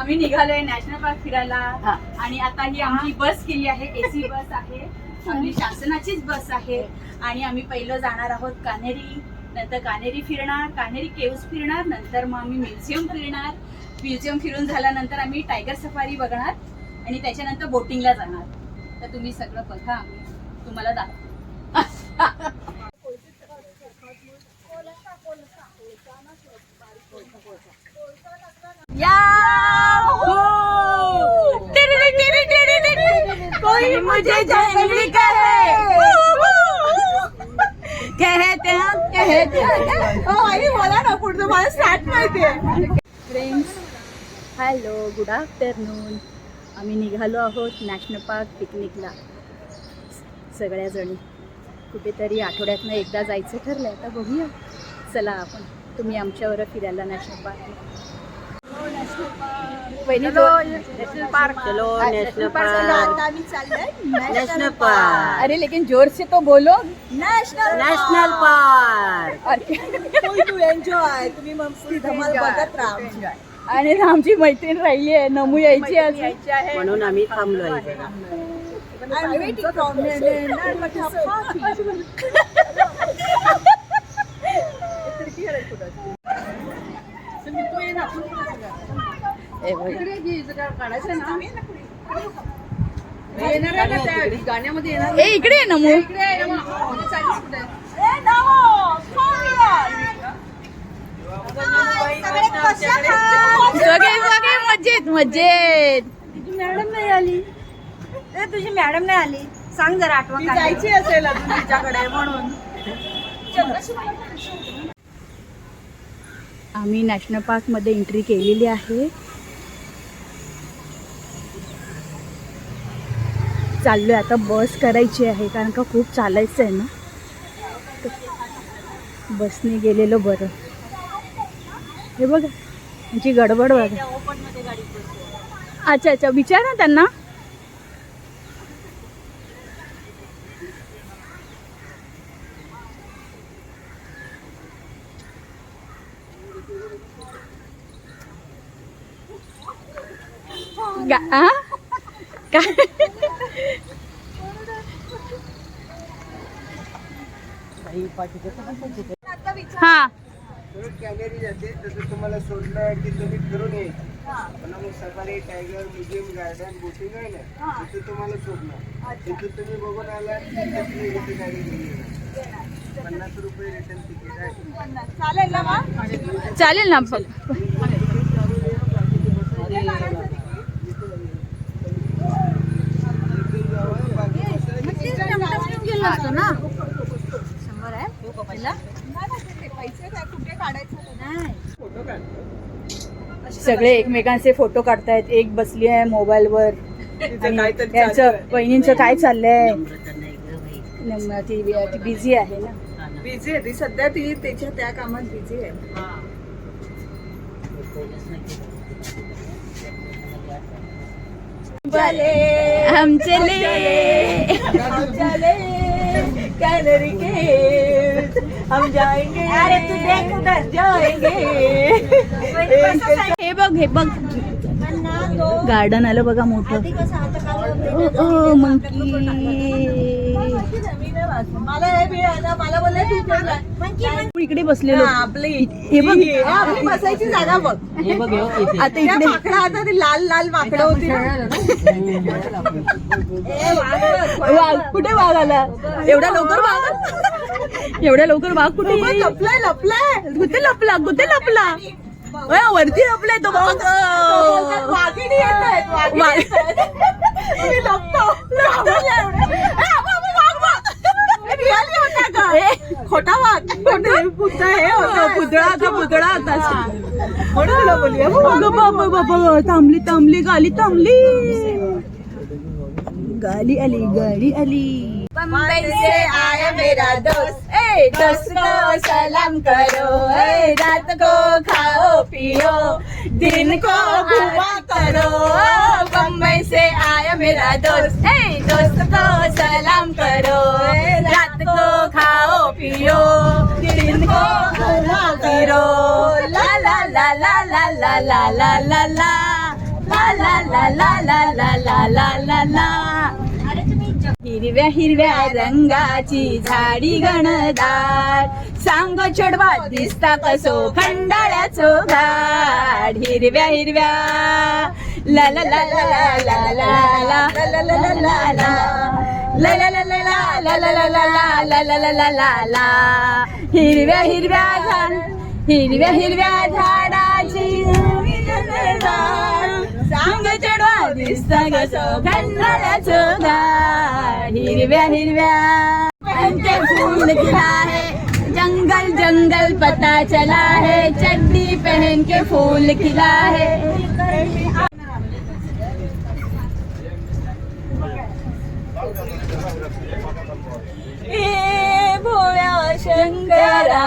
आम्ही. निघालोय national park फिरायला. आणि आता ही आमची बस केली आहे. एसी बस आहे. आपली शासनाचीच बस आहे. आणि आम्ही पहिलं जाणार आहोत कान्हेरी. नंतर कान्हेरी फिरणार कान्हेरी केव्स फिरणार नंतर मग आम्ही म्युझियम फिरणार. म्युझियम फिरून झाल्यानंतर आम्ही टायगर सफारी बघणार आणि त्याच्यानंतर बोटिंगला जाणार. तर तुम्ही सगळं बघा आम्ही तुम्हाला दाखवू. कोई मुझे जंगली कहे कहते कहते मला ना पुढचं मला स्टार्ट माहितीये. Friends hello good afternoon. आम्ही निघालो आहोत नॅशनल पार्क पिकनिकला. सगळ्याजणी. कुठेतरी आठवड्यातनं एकदा जायचं ठरलं आहे आता बघूया. चला आपण तुम्ही आमच्यावर फिरायला नॅशनल पार्क. National park. चलो नॅशनल पार्क. National park. अरे लेकिन जोर से तो बोलो. National national park. तुम्ही धमाल बघत राहा. आणि आमची मैत्रीण राहिली आहे. नमू यायची म्हणून आम्ही ए बघ. ए इकडे आहे नमू. सगळे सगळे मजेत मजेत. मॅडम नाही आली? ए तुझी मॅडम नाही आली. सांग जरा आठवण जायची असेल अजून तिच्याकडे म्हणून. आम्ही नॅशनल पार्कमध्ये एंट्री केलेली आहे. चाललोय आता बस करायची आहे कारण का खूप चालायचं आहे ना. बसने गेलेलं बरं. हे बघा यांची गडबड बघा. अच्छा अच्छा विचार ना त्यांना? काय? हा. कॅमेरी जाते तसं तुम्हाला सोडलं की तुम्ही फिरून यायचं पण मग safari tiger museum garden boating आहे ना तिथे तुम्हाला सोडणार तिथे तुम्ही बघून आला तिथे तुम्ही इथे गाडी घेऊन येणार. पन्नास रुपये रिटर्न तिकीट आहे. चालेल ना चालेल ना प- पैसे काय कुठे काढायचं सगळे एकमेकांचे फोटो काढतायत. एक बसली आहे मोबाईल वर आणि त्यांचं बहिणींचं काय चाललंय? ती ती बिझी आहे ना? बिझी आहे ती. सध्या ती त्याच्या त्या कामात बिझी आहे. हम चले चले कैलरी के. हम जाएंगे. अरे तू देख उधर जाएंगे. हे बघ हे बघ. गार्डन आलं बघा मोठं. मंकी हे. इकडे बसलेलो. हा, आपली बघ. आपली बसायची जागा बघ. आता इकडे. माकडं आता ती लाल लाल माकडं होती वाघ कुठे वाघ आला? एवढ्या लवकर वाघ? एवढ्या लवकर वाघ कुठे? लपलाय लपलाय. कुठे लपला? कुठे लपला? वरती लपलाय तो बघ वाघिणी येत आहेत वाघिणी वाघ. येत आहेत. मी लपतो लपतो एवढं. ए, अगं, अगं, वाघ, वाघ. हे really होता का? ए, खोटा वाघ खोटे पुतळा हे होता पुतळा होता पुतळा होता म्हणून तुला बोलली अगं, वाघ, अगं बाबा बाबा थांबली थांबली गाली थांबली गाली आली गाडी आली बम्बई से आया मेरा दोस्त ए दोस्त को सलाम करो ए रात को खाओ पियो दिन को घुमा करो बम्बई से आया मेरा दोस्त हे दोस्त को सलाम करो रात को खाओ पियो दिन को घुमा करो ला ला ला ला ला ला ला ला ला ला ला ला ला ला ला ला ला ला ला हिरव्या हिरव्या रंगाची झाडी गणदार सांग चढवा दिसता कसो खंडाळ्याचो घाट हिरव्या हिरव्या ला ला ला ला ला ला ला ला ला ला ला ला ला ला हिरव्या हिरव्या झाड हिरव्या हिरव्या झाडाची सांग चढवा खंडाळ्याचो घाट हिरव्या हिरव्या फूल खिला है जंगल जंगल पता चला है चड्डी पहन के फूल खिला है शंकरा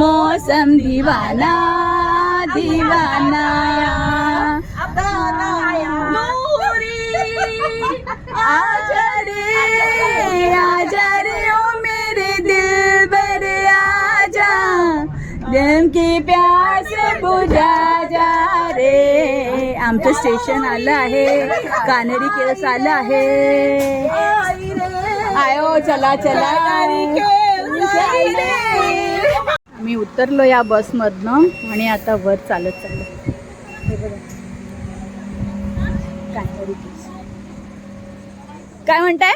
मौसम दीवाना दीवाना आजा रे आजा रे ओ मेरे दिल बर आजा दिल की प्यास बुझा जा रे आमचं स्टेशन आलं आहे कानेरी केस आलं आहे आयो हो, चला चला. मी उतरलो या बसमधनं आणि आता वर चालत चाललो. हे बघा. काय म्हणताय?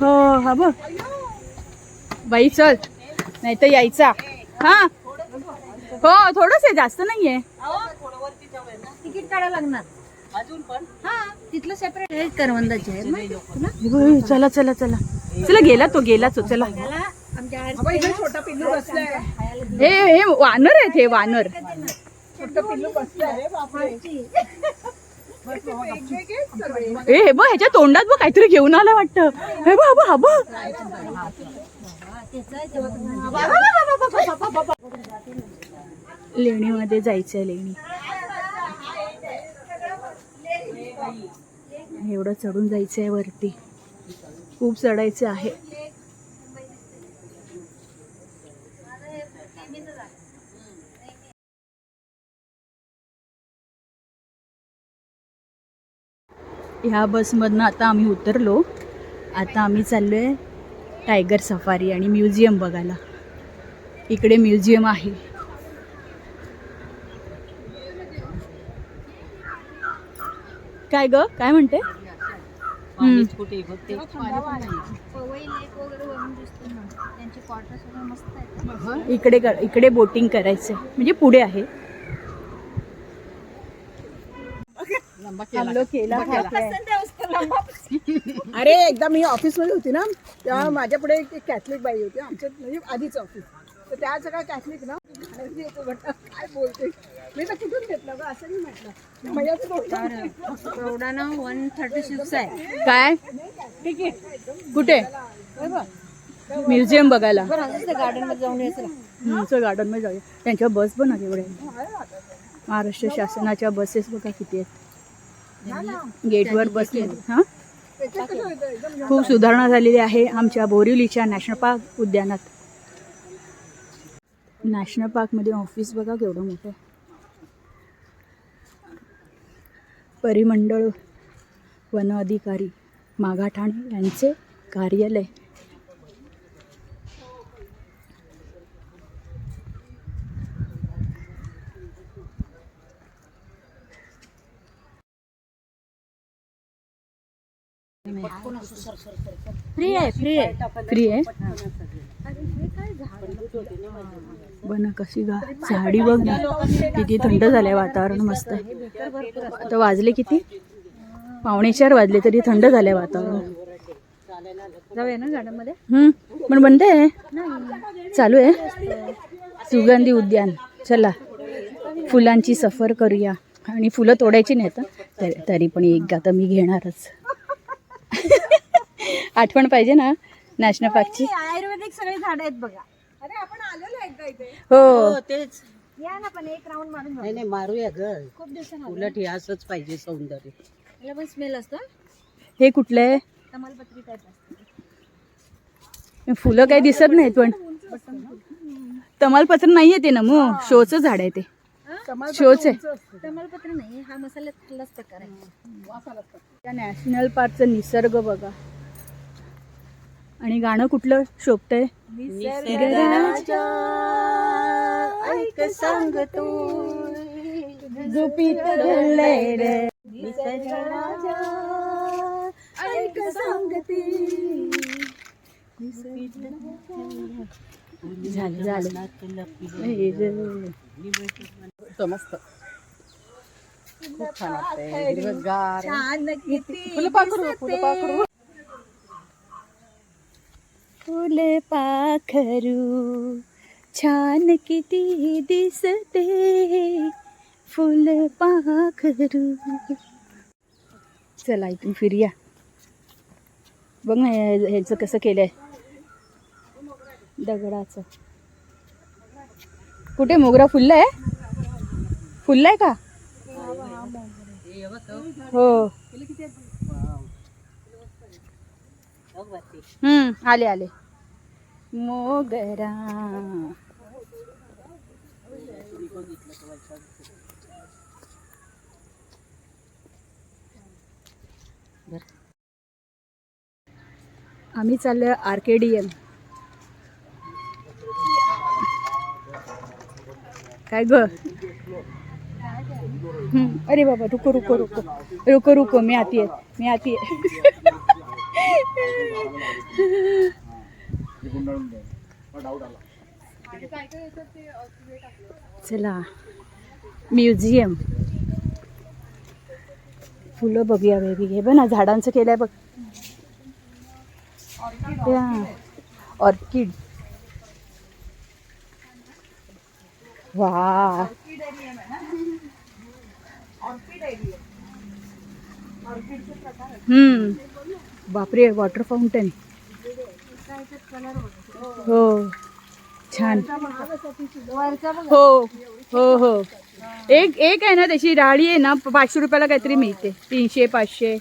हो हा बघ. बाई चल. नाही तर यायचा. हा? हो थोडंच आहे जास्त नाहीये. तिकीट काढायला लागणार. अजून पण? हा तिथलं सेपरेट आहे करवंदाचे आहे. माहिती आहे तुला? बघ, चला चला चला. चला गेला तो गेला तो चला. त्याला आमच्या हे हे वानर आहेत हे वानर. ए हे बघ ह्याच्या तोंडात बघ काहीतरी घेऊन आला वाटतं. हे बघ हा हा बघ. लेणीमध्ये जायचंय लेणी. एवढं चढून जायचं आहे वरती. खूप चढायचं आहे. ह्या बसमधनं आता आम्ही उतरलो. आता आम्ही चाललो आहे टायगर सफारी आणि म्युझियम बघायला. इकडे म्युझियम आहे. काय ग? काय म्हणते? हम्म. पवई लेक वगैरे वरून दिसतो ना. त्यांची क्वार्टर सगळं मस्त आहे. इकडे कर- इकडे बोटिंग करायचं म्हणजे पुढे आहे. हम लोग केला. खाते. अरे एकदा मी ऑफिसमध्ये होती ना तेव्हा माझ्या पुढे एक कॅथलिक बाई होती आमच्या म्हणजे आधीच ऑफिस तर त्या सगळ्या कॅथलिक ना काय बोलते? मी तर कुठून प्रौढाना वन थर्टी सिक्स आहे. काय? कुठे? म्युझियम बघायला. गार्डनमध्ये जाऊन यायचं. गार्डनमध्ये जाऊया. त्यांच्या बस पण आहे एवढ्या महाराष्ट्र शासनाच्या बसेस बघा किती आहेत. गेटवर बस हा? खूप सुधारणा झालेली आहे आमच्या बोरिवलीच्या नॅशनल पार्क उद्यानात. नॅशनल पार्कमध्ये ऑफिस बघा केवढं मोठं आहे परिमंडळ वन अधिकारी मागाठाणे यांचे कार्यालय. फ्री आहे फ्री आहे. फ्री आहे? बना कशी गा झाडी बघ ना. किती थंड झालंय वातावरण मस्त. आहे आता वाजले किती? पावणे चार वाजले तरी थंड झालंय वातावरण. जाऊया ना गार्डनमध्ये हम्म, पण बंद आहे? चालू आहे? सुगंधी उद्यान. चला. फुलांची सफर करूया. आणि फुलं तोडायची नाहीत हं. तरी तरी पण एक आता मी घेणारच. आठवण पाहिजे ना नॅशनल पार्कची आयुर्वेदिक सगळे झाड आहेत बघा. हो. हो तेच. या ना पण एक राऊंड मारून नाही नाही मारूया ग. खूप दिवसांना उलट हे असंच पाहिजे सौंदर्य. याला पण स्मेल असतो. हे कुठलं आहे? तमालपत्री टाईप असतो. फुलं काही दिसत नाहीत पण तमालपत्र नाहीये ते ना मग. शोचं झाड आहे ते. शोच आहे. तमालपत्र नाही हा मसाल्यातलाच प्रकार आहे. त्या नॅशनल पार्कचं निसर्ग बघा. आणि गाणं कुठलं शोभतंय? ऐक सांग तू. झोपीत दडलंय रे. ऐक सांगते झालं झालं. हे मस्त. खूप छान वाटतंय. हिरवंगार. छान किती फुलं पाखरू फुलं पाखरू. फुल पाखरू छान किती दिसते फुल पाखरू. चला इथून फिरूया. बघ ना ह्याचं कसं केलंय. दगडाचं. कुठे मोगरा? फुललाय? फुललाय का? हो. हम्म आले आले. मोगरा. आम्ही चाललोय आर के डी एम काय ग? अरे बाबा रुको रुको रुको. रुको रुको मी आती आहे मी आती आहे चला म्युझियम. फुलं बघूया बेबी हे बघ ना झाडांचं केलंय बघ. त्या ऑर्किड. वा हम्म. बापरे वॉटर फाउंटन हो. छान. हो हो हो. एक एक आहे ना त्याची राळी आहे ना पाचशे रुपयाला काहीतरी मिळते. तीनशे पाचशे.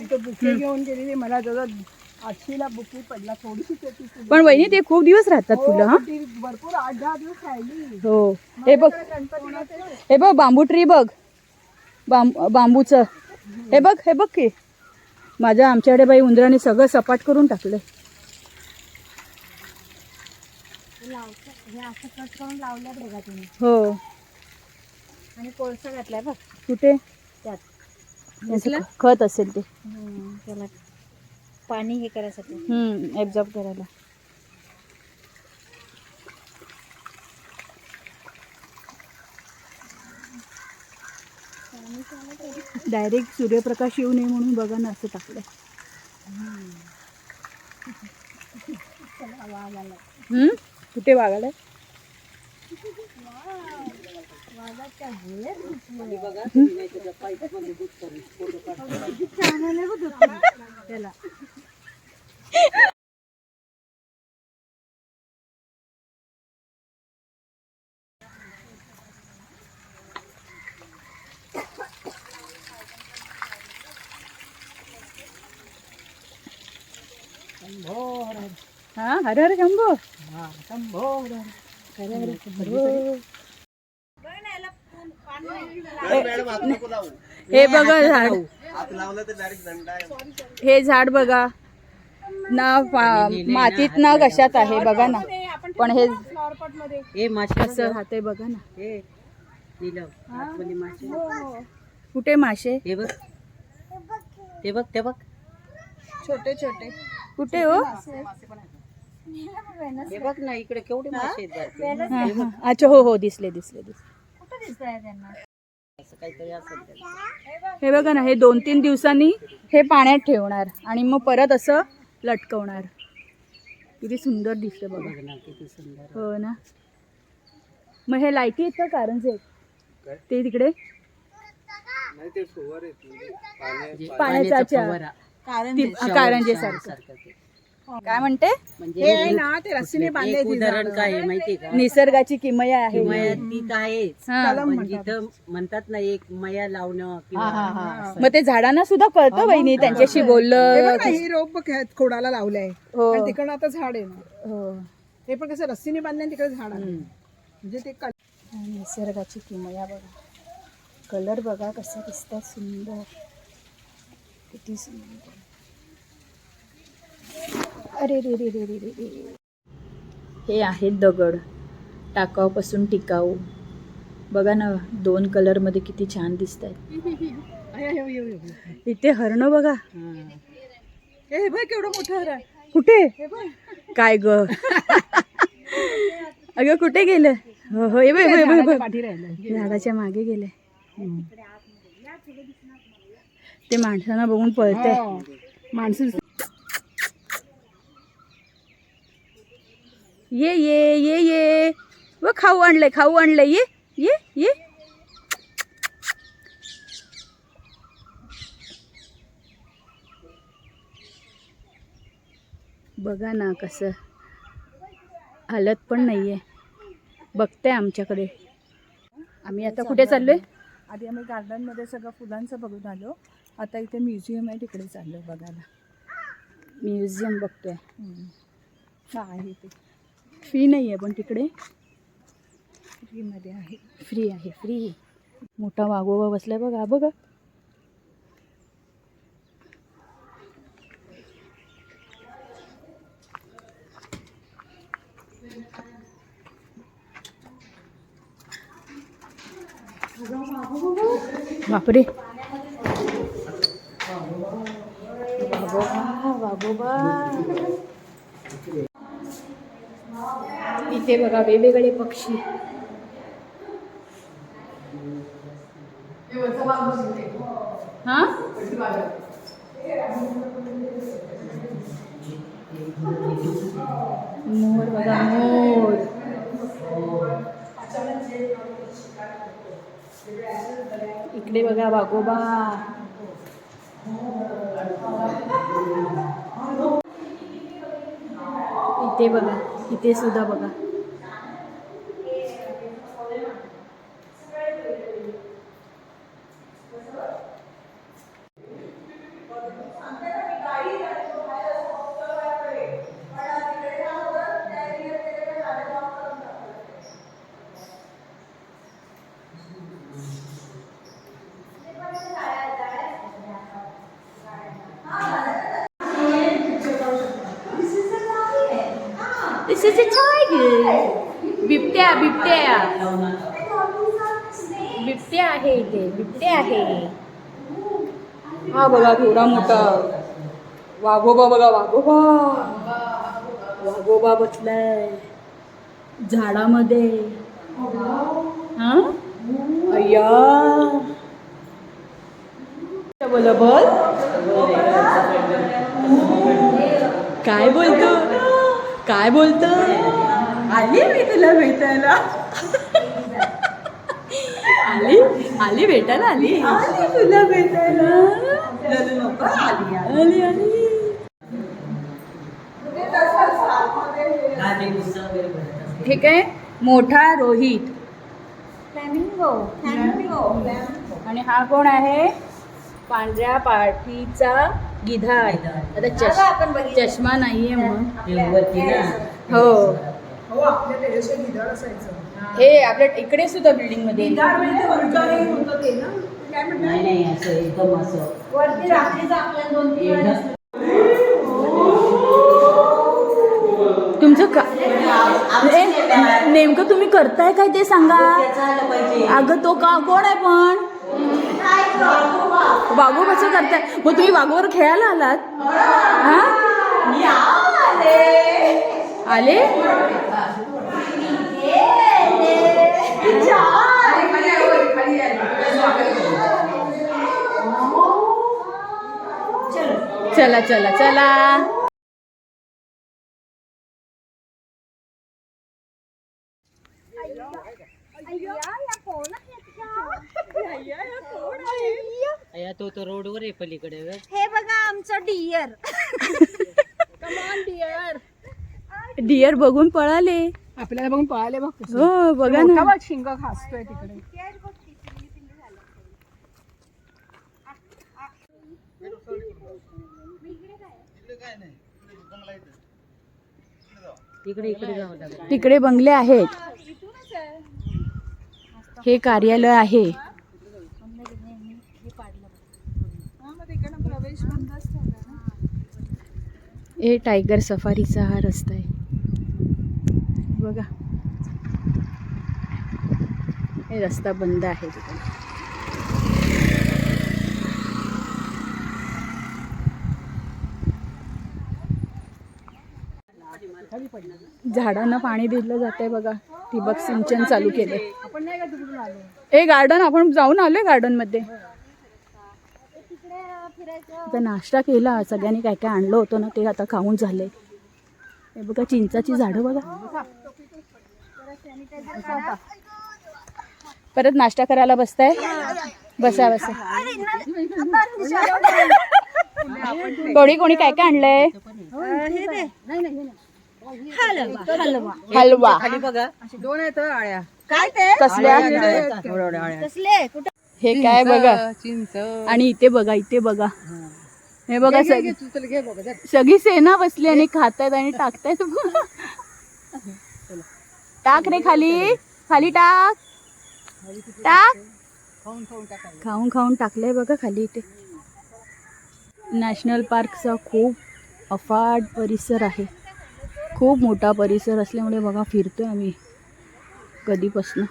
इथे बुके घेऊन गेलेली मला जवळ आठशेला बुके पडला थोडीशी त्याची फुलं. पण वहिनी ते खूप दिवस राहतात फुलं हा? हो, ती भरपूर आठ दहा दिवस राहिली. हो. हे बघ. हे बघ बांबू ट्री बघ. बांब बांबूचं. हे बघ हे बघ की. माझ्या आमच्याकडे बाई उंदराने सगळं सपाट करून टाकलं हे. हो आणि कोळसा घातलाय बघ. कुठे? त्यात. खत असेल ते. त्याला पाणी हे करायसाठी. ॲब्झॉर्ब करायला. डायरेक्ट सूर्यप्रकाश येऊ नये म्हणून बघा ना असं टाकलं हम्म? कुठे वागायला त्याला हरे हरे शंभो. नको लावू. हे बघा झाड. हात लावलं तर डायरेक्ट दंड आहे. हे झाड बघा. ना मातीत ना कशात आहे बघा ना. पण हे फ्लॉवर पॉटमध्ये. हे मासे कसं राहतंय बघा ना. हे मासे. कुठे मासे? हे बघ. ते बघ ते बघ. छोटे छोटे. कुठे हो? हे बघ ना इकडे केवढे मासे आहेत. हा, हा. अच्छा हो हो दिसले दिसले दिसले कुठं दिसत आहे त्यांना असं काहीतरी असेल त्याला. हे बघा ना हे दोन तीन दिवसांनी हे पाण्यात ठेवणार आणि मग परत असं लटकवणार किती सुंदर दिसतं बघा बघ ना किती सुंदर हो ना मग हे लाईटी आहेत का कारंजे काय? ते तिकडे पाण्याचा. फवारा. ती- shower सारखं सारखं ते. काय म्हणते? म्हणजे हे ना ते रस्सीने बांधले एक उदाहरण काय आहे माहितीये का? निसर्गाची किमया आहे. किमया ती तर आहेच हा. पण जिथं म्हणतात. ना एक मया लावणं किंवा मग ते झाडांना सुद्धा कळतं वहिनी त्यांच्याशी हे बोललं बघ ना, हे रोप बघ खोडाला लावलंय. हो. आणि तिकडनं आता झाड आहे ना. हो. हे पण कसं रस्सीने बांधले आणि तिकडे झाड म्हणजे ते कल- निसर्गाची किमया बघा. कलर बघा कसा दिसतात सुंदर. किती सुंदर. अरे रे रे रे रे रे रे. हे आहेत दगड. टाकाऊपासून टिकाऊ. बघा ना दोन कलरमध्ये किती छान दिसत आहेत इथे हरणं बघा. हे. बघ केवढं मोठं हरण आहे. कुठे? काय ग? अगं कुठे गेलं? हो हो हे बघ, झाडाच्या मागे गेले ते माणसांना बघून पळतंय. हो. माणसं ये ये ये ये. व खाऊ आणलंय खाऊ आणलंय. ये ये ये. बघा ना कसं हालत पण नाहीये. बघते आमच्याकडे. आम्ही आता कुठे चाललोय? आधी आम्ही गार्डनमध्ये सगळं फुलांचं बघून आलो. आता इथे म्युझियम आहे तिकडे चाललो बघायला. म्युझियम बघतोय. हा आहे ते. फी नाही आहे पण तिकडे. फ्रीमध्ये आहे. फ्री आहे फ्री मोठा वाघोबा बसलाय बघा बघा. बापरे. वाघोबा वाघोबा. इथे बघा वेगवेगळे पक्षी. हा? मोर बघा मोर. इकडे बघा वाघोबा. इथे बघा. इथे सुद्धा बघा. बिबट्या आहे इथे बिबट्या आहे. हा बघा थोडा मोठा. वाघोबा बघा वाघोबा. वाघोबा बसलाय. झाडामध्ये. हा? अय्या. बोल बोल काय बोलतो? काय बोलतो? आली मी तुला भेटायला. आली? आली भेटायला आली? आली तुला भेटायला. आली आली. आली. ठीक आहे मोठा रोहित. आणि हा कोण आहे? पांढऱ्या पाठीचा गिधाड. आता चष चष्मा नाहीये म्हणून. हो. हो आपल्या टेरेसवर गिधाड असायचं. हे आपल्या इकडे सुद्धा बिल्डिंगमध्ये म्हणजे ते उलटं हे होतं ते ना? काय म्हणतात? नाही नाही असं एकदम असं. वरती रात्रीचं आपल्याला दोन तीन वेळा एकदम तुमचं का? ए, नेमकं तुम्ही करताय काय ते सांगा? पाहिजे. अगं तो का कोण आहे पण? वाघोबाचं करताय? मग तुम्ही वाघोवर खेळायला आलात? हा. आले? चला चला चला. या तो तो रोडवर आहे पलीकडे. हे बघा आमचं डियर डिअर बघून पळाले. आपल्याला बघून पळाले बघ. हो बघा ना. बघ शिंग खासतोय तिकडे इकडे इकडे जावं लागेल तिकडे बंगले आहेत. हे कार्यालय आहे. हे टायगर सफारीचा हा रस्ता आहे. बघा. हे रस्ता बंद आहे तिकडे. झाडांना पाणी दिलं जात आहे बघा. ठिबक सिंचन चालू केले ए गार्डन आपण जाऊन आलोय गार्डनमध्ये. आता नाश्ता केला सगळ्यांनी काय काय आणलं होतं ना ते आता खाऊन झाले हे बघा चिंचाची झाडं बघा. परत नाश्ता करायला बसताय? बसा बसा. कोणी कोणी काय काय आणलंय? हलवा हलवा हलवा. खाली बघा. दोन आहेत आळ्या. काय ते? कसल्या कसले? कुठे? हे काय बघा. चिंच. आणि इथे बघा इथे बघा. हे बघा. सगळी सेना बसली आणि खातायत आणि टाकतायत. टाक रे खाली. खाली टाक. टाक. खाऊन खाऊन टाकायला. खाऊन खाऊन टाकलंय बघा खाली इथे. नॅशनल पार्कचा खूप अफाट परिसर आहे. खूप मोठा परिसर असल्यामुळे बघा फिरतोय आम्ही कधीपासून.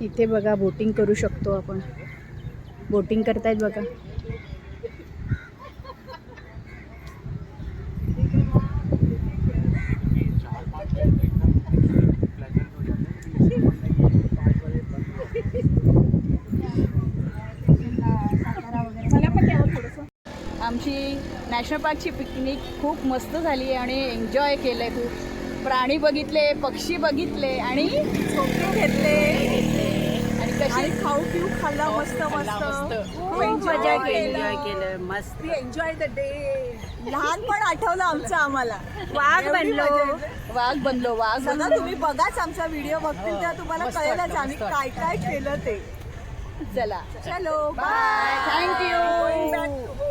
इथे बघा बोटिंग करू शकतो आपण. बोटिंग करतायत बघा. आमची नॅशनल पार्कची पिकनिक खूप मस्त झाली आणि एन्जॉय केलं आहे खूप. प्राणी बघितले पक्षी बघितले आणि फोटो घेतले. आणि कशी खाऊ पिऊ खाल्ला मस्त मस्त. खूप एन्जॉय केलं मस्त. एन्जॉय द डे लहानपण आठवलं आमचं आम्हाला. वाघ बनलो. वाघ बनलो वाघ सगळं तुम्ही बघाच आमचा व्हिडिओ बघतील तेव्हा तुम्हाला कळेलच आम्ही काय काय केलं ते. चला. चलो बाय थँक्यू